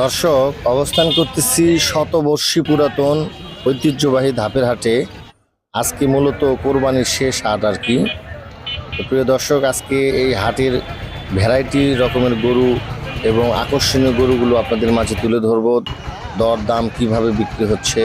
দর্শক, অবস্থান করতেছি শতবর্ষী পুরাতন ঐতিহ্যবাহী ধাপের হাটে। আজকে মূলত কোরবানির শেষ হাট আর কি। প্রিয় দর্শক, আজকে এই হাটের ভ্যারাইটি রকমের গরু এবং আকর্ষণীয় গরুগুলো আপনাদের মাঝে তুলে ধরবো। দর দাম কীভাবে বিক্রি হচ্ছে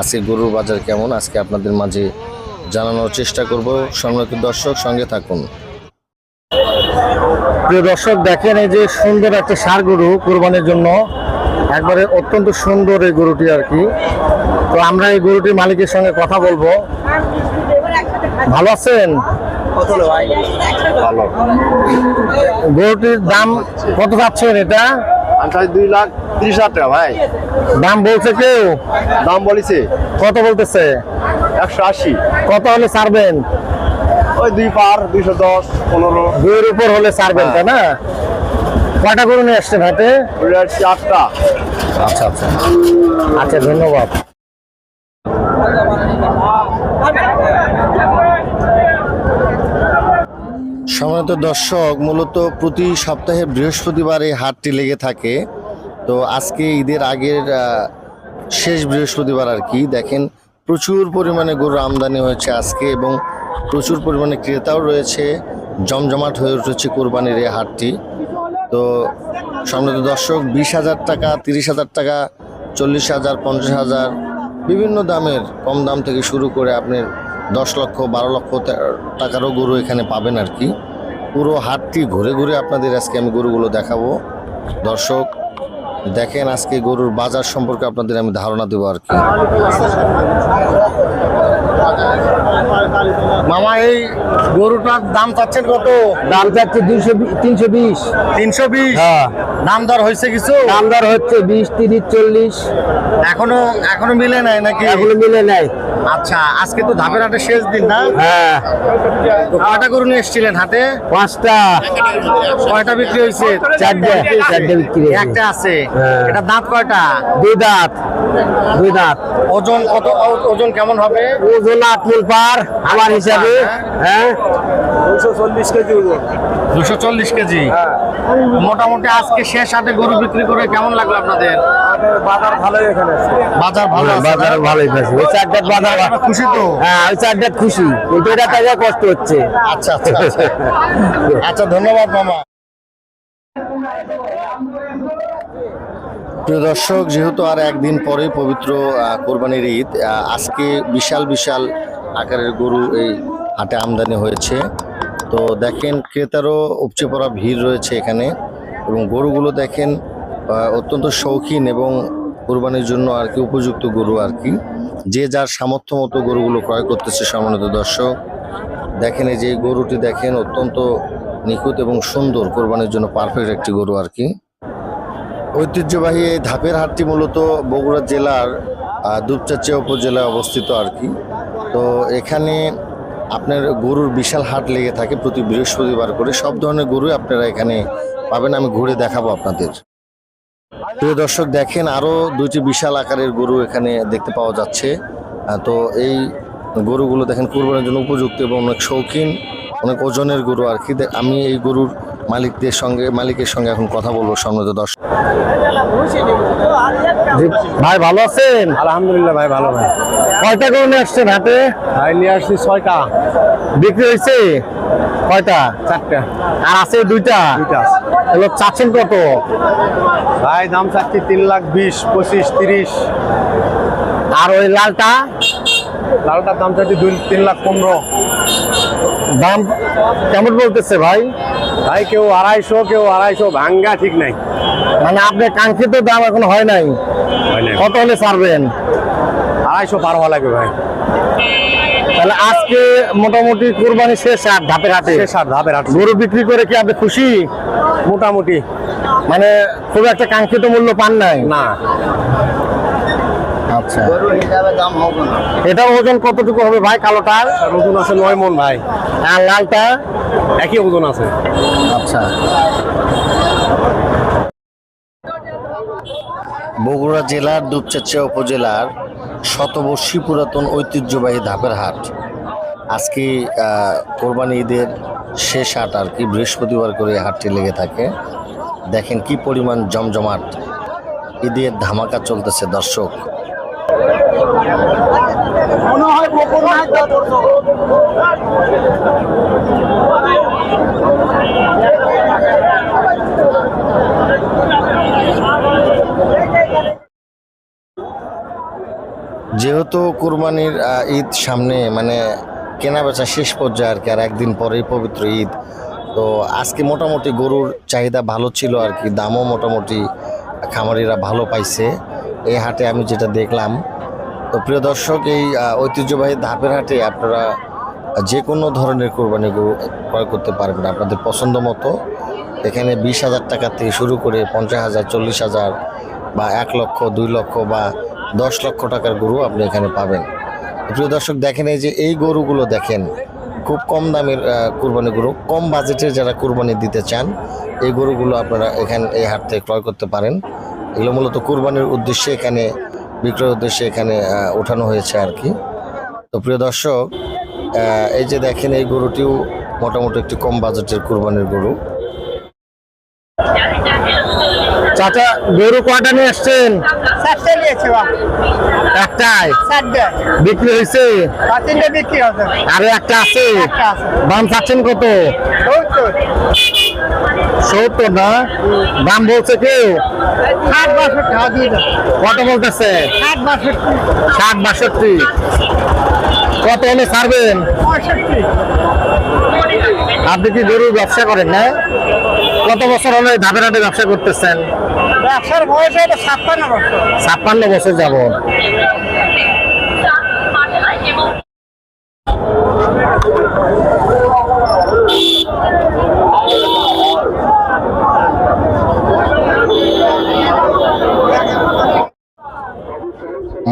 আজকে গরুর বাজার কেমন, আজকে আপনাদের মাঝে জানানোর চেষ্টা করব। সম্মানিত দর্শক, সঙ্গে থাকুন। প্রিয় দর্শক, দেখেন এই যে সুন্দর একটা সার গরু কোরবানির জন্য। একবারে অত্যন্ত সুন্দর এই গরুটি আর কি। তো আমরা এই গরুটির মালিকের সঙ্গে কথা বলব। ভালো আছেন? গরুটির দাম কত পাচ্ছেন এটা? দুই লাখ ত্রিশ হাজার টাকা ভাই। দাম বলছে কেউ? দাম বলেছে। কত বলতেছে? একশো আশি। কত হলে ছাড়বেন? ওই দুই পার দুইশো দশ পনেরো। দুইয়ের উপর হলে ছাড়বেন তাই না? কয়টা গরু নিয়ে আসছেন হাতে আটটা। আচ্ছা আচ্ছা। আচ্ছা ধন্যবাদ। সম্মানিত দর্শক মূলত প্রতি সপ্তাহে বৃহস্পতিবার এই হাটটি লেগে থাকে। তো আজকে ঈদের আগের শেষ বৃহস্পতিবার আর কি। দেখেন প্রচুর পরিমাণে গরুর আমদানি হয়েছে আজকে এবং প্রচুর পরিমাণে ক্রেতাও রয়েছে। জমজমাট হয়ে উঠেছে কোরবানির এই হাটটি। তো সম্মানিত দর্শক, বিশ হাজার টাকা, তিরিশ হাজার টাকা, চল্লিশ হাজার, পঞ্চাশ হাজার, বিভিন্ন দামের কম দাম থেকে শুরু করে আপনি দশ লক্ষ, বারো লক্ষ টাকারও গরু এখানে পাবেন আর কি। পুরো হাটটি ঘুরে ঘুরে আপনাদের আজকে আমি গরুগুলো দেখাবো। দর্শক, দেখেন আজকে গরুর বাজার সম্পর্কে আপনাদের আমি ধারণা দেবো আর কি মামা এই গরুটার দাম চাচ্ছেন কত? দাম চাচ্ছে দুইশো তিনশো বিশ। তিনশো বিশ। হ্যাঁ। দাম দর হয়েছে কিছু? দাম দর হচ্ছে বিশ তিরিশ চল্লিশ। এখনও এখনও মিলে নাই নাকি? এগুলো মিলে নেয় আচ্ছা আজকে তো ধাপের হাটে শেষ দিন না? হ্যাঁ। তো কয়টা গরু নিয়ে এসেছিলেন হাটে? পাঁচটা। কয়টা বিক্রি হয়েছে? চারটে চারটে বিক্রি একটা আছে। হ্যাঁ। এটা দাঁত কয়টা? দুই দাঁত। দুই দাঁত। ওজন কত ওজন কেমন হবে? ওজন আট মূল পার আমার হিসাবে। হ্যাঁ। দুশো চল্লিশ কেজি দুশো চল্লিশ কেজি? হ্যাঁ। মোটামুটি আজকে শেষ হাটে গরু বিক্রি করে কেমন লাগল আপনাদের? বাজার ভালোই এখানে বাজার ভালো আছে বাজার ভালোই পাচ্ছি ওই চারটার বাজার খুশি তো? হ্যাঁ ওই চারটার খুশি। কিন্তু এটা তাদের কষ্ট হচ্ছে। আচ্ছা আচ্ছা আচ্ছা। আচ্ছা ধন্যবাদ মামা। প্রিয় দর্শক যেহেতু আর একদিন পরে পবিত্র আহ, কোরবানির ঈদ আজকে বিশাল বিশাল আকারের গরু এই হাটে আমদানি হয়েছে। তো দেখেন ক্রেতারও উপচে পড়া ভিড় রয়েছে এখানে এবং গরুগুলো দেখেন অত্যন্ত শৌখিন এবং কোরবানির জন্য আর কি উপযুক্ত গরু আর কি। যে যার সামর্থ্য মতো গরুগুলো ক্রয় করতেছে সম্মানিত দর্শক, দেখেন এই যে গরুটি দেখেন অত্যন্ত নিখুঁত এবং সুন্দর, কোরবানির জন্য পারফেক্ট একটি গরু আর কি। ঐতিহ্যবাহী এই ধাপের হাটটি মূলত বগুড়া জেলার দুপচাচিয়া উপজেলায় অবস্থিত আর কি। তো এখানে আপনার গরুর বিশাল হাট লেগে থাকে প্রতি বৃহস্পতিবার করে, সব ধরনের গরুই আপনারা এখানে পাবেন, আমি ঘুরে দেখাবো আপনাদের। প্রিয় দর্শক, দেখেন আরও দুইটি বিশাল আকারের গরু এখানে দেখতে পাওয়া যাচ্ছে। তো এই গরুগুলো দেখেন কুরবানির জন্য উপযুক্ত এবং অনেক শৌখিন, অনেক ওজনের গরু আর কি। আমি এই গরুর মালিকদের সঙ্গে মালিকের সঙ্গে এখন কথা বলব সম্মানিত দর্শক। ভাই ভালো আছেন? আলহামদুলিল্লাহ ভাই ভালো ভাই। কয়টা গরু নিয়ে আসছেন হাটে? ভাই নিয়ে আসছি ছয়টা। বিক্রি হয়েছে? কয়টা? চারটা। আর আছে দুইটা? দুইটা আছে। এগুলো চাচ্ছেন কত? ভাই দাম চাচ্ছি তিন লাখ বিশ পঁচিশ তিরিশ। আর ওই লালটা? লালটার দাম চাচ্ছি দুই তিন লাখ পনেরো। দাম কেমন বলতেছে ভাই? ভাই কেউ আড়াইশো কেউ আড়াইশো ভাঙ্গা ঠিক নাই। মানে আপনার কাঙ্ক্ষিত দাম এখন হয় নাই। কত হলে ছাড়বেন? আড়াইশো পার হওয়া লাগবে ভাই। তাহলে আজকে মোটামুটি কোরবানি শেষ আর ধাপের হাটে। শেষ আর ধাপের হাট। গরু বিক্রি করে কি আপনি খুশি? মোটামুটি। মানে খুব একটা কাঙ্ক্ষিত মূল্য পান নাই? না। আচ্ছা। এটার ওজন কতটুকু হবে ভাই কালোটার ওজন আছে নয় মন ভাই। আর লালটা? একই ওজন আছে। আচ্ছা। বগুড়া জেলার দুপচাচিয়া উপজেলার শতবর্ষী পুরাতন ঐতিহ্যবাহী ধাপের হাট। আজকে আহ, কোরবানি ঈদের শেষ হাট আর কি বৃহস্পতিবার করে হাটটি লেগে থাকে। দেখেন কি পরিমাণ জমজমাট। ঈদের ধামাকা চলতেছে দর্শক। যেহেতু কুরবানির ঈদ সামনে মানে কেনা বেচা শেষ পর্যায়ে আর কি, আর একদিন পরেই পবিত্র ঈদ, তো আজকে মোটামুটি গরুর চাহিদা ভালো ছিল আর কি, দামও মোটামুটি খামারিরা ভালো পাইছে। এই হাটে আমি যেটা দেখলাম, তো প্রিয় দর্শক, এই ঐতিহ্যবাহী ধাপের হাটে আপনারা যে কোনো ধরনের কোরবানি গরু ক্রয় করতে পারবেন আপনাদের পছন্দ মতো। এখানে বিশ হাজার টাকা থেকে শুরু করে পঞ্চাশ হাজার, চল্লিশ হাজার বা এক লক্ষ, দুই লক্ষ বা দশ লক্ষ টাকার গরু আপনি এখানে পাবেন। প্রিয় দর্শক, দেখেন এই যে এই গরুগুলো দেখেন, খুব কম দামের কুরবানি গরু, কম বাজেটের যারা কুরবানি দিতে চান, এই গরুগুলো আপনারা এখানে, এই হাট থেকে ক্রয় করতে পারেন। এগুলো মূলত কুরবানির উদ্দেশ্যে এখানে, বিক্রয়ের উদ্দেশ্যে এখানে ওঠানো হয়েছে আর কি। তো প্রিয় দর্শক এই যে দেখেন এই গরুটিও মোটামুটি একটি কম বাজেটের কুরবানির গরু। চাচা গরু কয়টা নিয়ে আসছেন? একটাই? বিক্রি হয়েছে? আর একটা আছে? দাম চাচ্ছেন কত? সত্তর। সত্তর না? দাম বলছে কেউ? হ্যাঁ কত বলতেছে? ষাট বাষট্টি। ষাট বাষট্টি। কত হলে ছাড়বেন? আপনি কি গরুর ব্যবসা করেন না? কত বছর হলো এই ধাপের হাটে ব্যবসা করতেছেন। ব্যবসার বয়স এটা ছাপ্পান্ন বছর। ছাপ্পান্ন বছর যাব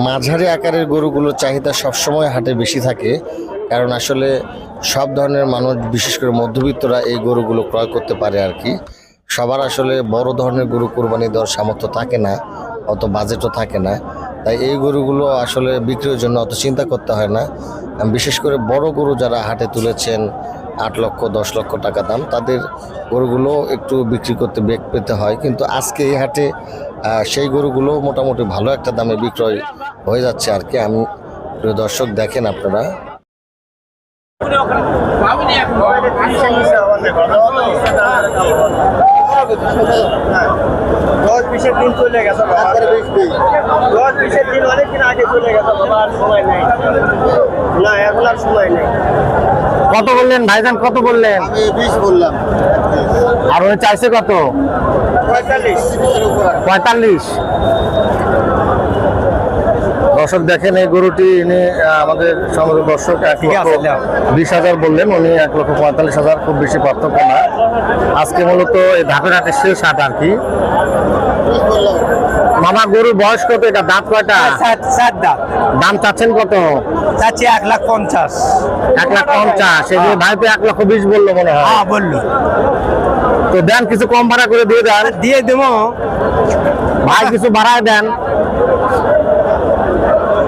মাঝারি আকারের গরুগুলোর চাহিদা সবসময় হাটে বেশি থাকে। কারণ আসলে সব ধরনের মানুষ, বিশেষ করে মধ্যবিত্তরা এই গরুগুলো ক্রয় করতে পারে আর কি। সবার আসলে বড় ধরনের গরু কোরবানি দেওয়ার সামর্থ্য থাকে না, অত বাজেটও থাকে না। তাই এই গরুগুলো আসলে বিক্রির জন্য অত চিন্তা করতে হয় না। বিশেষ করে বড় গরু যারা হাটে তুলেছেন, আট লক্ষ, দশ লক্ষ টাকা দাম, তাদের গরুগুলো একটু বিক্রি করতে বেগ পেতে হয়। কিন্তু আজকে এই হাটে সেই গরুগুলো মোটামুটি ভালো একটা দামে বিক্রয় হয়ে যাচ্ছে আর কি। আমি দর্শক, দেখেন আপনারা। দশ বিশের দিন চলে গেছে দশ বিশের দিন অনেক দিন আগে চলে গেছে বাবা সময় নেই না এখন আর সময় নেই কত বললেন ভাইজান, কত বললেন? বিশ বললাম আর ওই চাইছে কত? পঁয়তাল্লিশ। পঁয়তাল্লিশ। দর্শক দেখেন এই গরুটি ইনি আমাদের সমাজের দর্শক এক লক্ষ বিশ হাজার বললেন উনি এক লক্ষ পঁয়তাল্লিশ হাজার খুব বেশি পার্থক্য না। আজকে মূলত এই ধাপের হাটের শেষ হাট আর কি। মামা গরুর বয়স কত এটা? দাঁত কয়টা? সাত সাত দাম দাম চাচ্ছেন কত? চাচ্ছি এক লাখ পঞ্চাশ। এক লাখ পঞ্চাশ এই যে ভাই তো এক লক্ষ বিশ বলল মনে হয়। হ্যাঁ বলল। তো দেন কিছু কম ভাড়া করে দিয়ে দেন। দিয়ে দেবো। ভাই কিছু বাড়ায় দেন।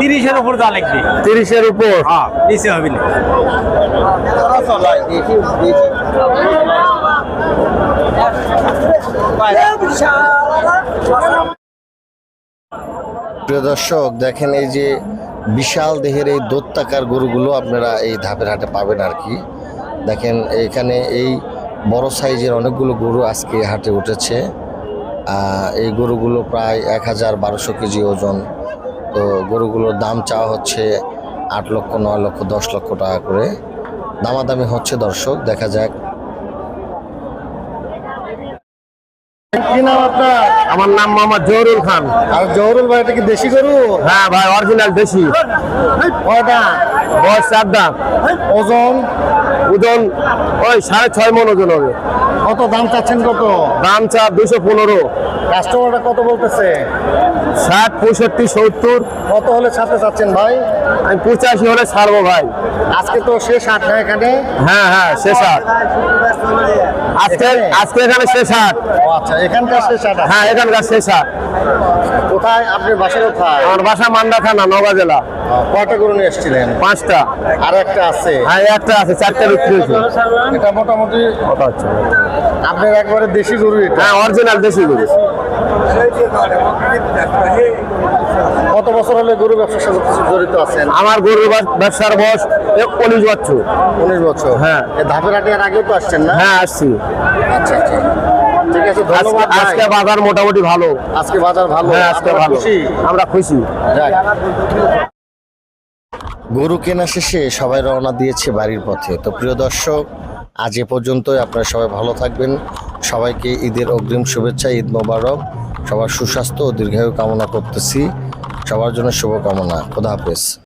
তিরিশের উপর দা লাগবে তিরিশের উপর? হ্যাঁ নিচে হবে না প্রিয় দর্শক দেখেন এই যে বিশাল দেহের এই দোত্তাকার গরুগুলো আপনারা এই ধাপের হাটে পাবেন আর কি। দেখেন এখানে এই বড় সাইজের অনেকগুলো গরু আজকে হাটে উঠেছে। এই গরুগুলো প্রায় এক হাজার বারোশো কেজি ওজন। তো গরুগুলোর দাম চাওয়া হচ্ছে আট লক্ষ নয় লক্ষ দশ লক্ষ টাকা করে। দামাদামি হচ্ছে দর্শক দেখা যাক। কি নাম আপনার? আমার নাম মোহাম্মদ জহরুল খান। আর জহরুল ভাই এটা কি দেশি গরু? হ্যাঁ ভাই অরিজিনাল দেশি। কয়টা বয়স চার দাম। ওজন? ওজন ওই সাড়ে ছয় মন ওজন হবে। কত দাম চাচ্ছেন কত? দাম চা দুশো পনেরো। কাস্টমারটা কত বলতেছে? ষাট পঁয়ষট্টি সত্তর। কত হলে ছাড়তে চাচ্ছেন ভাই? আমি পঁচাশি হলে ছাড়বো ভাই। আজকে তো শেষ আট না এখানে। হ্যাঁ হ্যাঁ শেষ হাট আজকে আজকে এখানে শেষ হাট। আচ্ছা এখানকার শেষ আট হ্যাঁ এখানকার শেষ হাট। কোথায়? আপনি বাসা কোথায়? আমার বাসা মান্ডা থানা নওগাঁ জেলা। কয়টা গরু নিয়ে এসেছিলেন? পাঁচটা। আর একটা আছে। হ্যাঁ একটা আছে চারটা বিক্রি হয়েছে। এটা মোটামুটি কত হচ্ছে আপনার একবারে দেশি গরু এটা? হ্যাঁ অরিজিনাল দেশি গরু। কত বছর হলে গরু ব্যবসার সাথে জড়িত আছেন? আমার গরুর ব্যবসার বয়স উনিশ বছর। উনিশ বছর। হ্যাঁ। ধাপের হাটে আগেও তো আসছেন না? হ্যাঁ আসছি। আচ্ছা আচ্ছা। ঠিক আছে আজকে ধন্যবাদ আজকে বাজার মোটামুটি ভালো। আজকে বাজার ভালো। হ্যাঁ আজকে ভালো। আমরা খুশি। গরু কেনা শেষে সবাই রওনা দিয়েছে বাড়ির পথে। তো প্রিয় দর্শক আজ এ পর্যন্তই। আপনারা সবাই ভালো থাকবেন। সবাইকে ঈদের অগ্রিম শুভেচ্ছা ঈদ মোবারক। সবার সুস্বাস্থ্য ও দীর্ঘায়ু কামনা করতেছি। সবার জন্য শুভকামনা। খোদা হাফেজ।